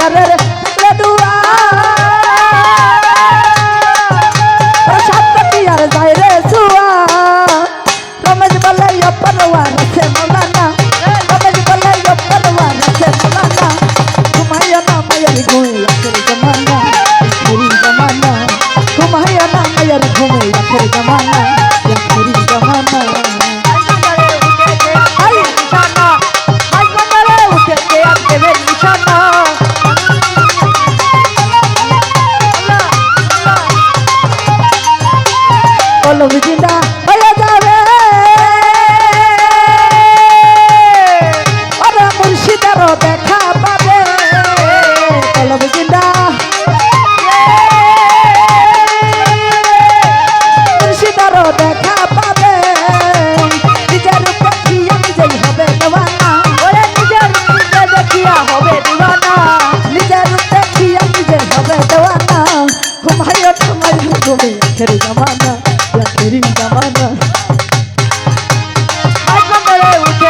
সাদ্দারের থাকলে দুয়া সাদ্দা কি আর যায় রে সুয়া রমেশ বলে অপরওয়া রাখে মৌলানা। রমেশ বলে অপরওয়া রাখে মৌলানা। ঘুমাইয়া না মায়ের ঘুম রাখের জমানা ঘুমাইয়া না মায়ের রাখের জমানা।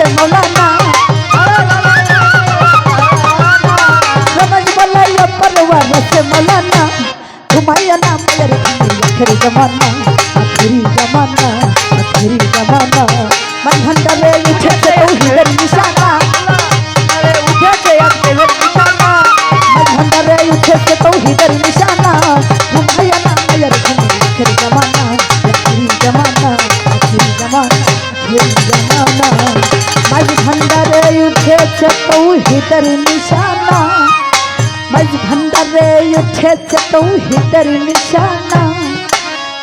जमाना आखिरी जमाना। आखिरी जमाना मन हंडा में उठे से तो हिलर निशाना अरे उठे से अब हिलर निशाना। मन हंडा में उठे से तो हिलर निशाना। हितर निशाना। मज भंडर रे उठे चतो हितर निशाना।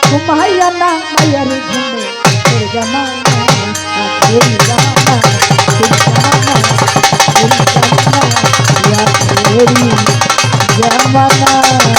घुमाया ना मयर घुमे, फिर जमाना फिर जमाना फिर जमाना फिर जमाना जमाना।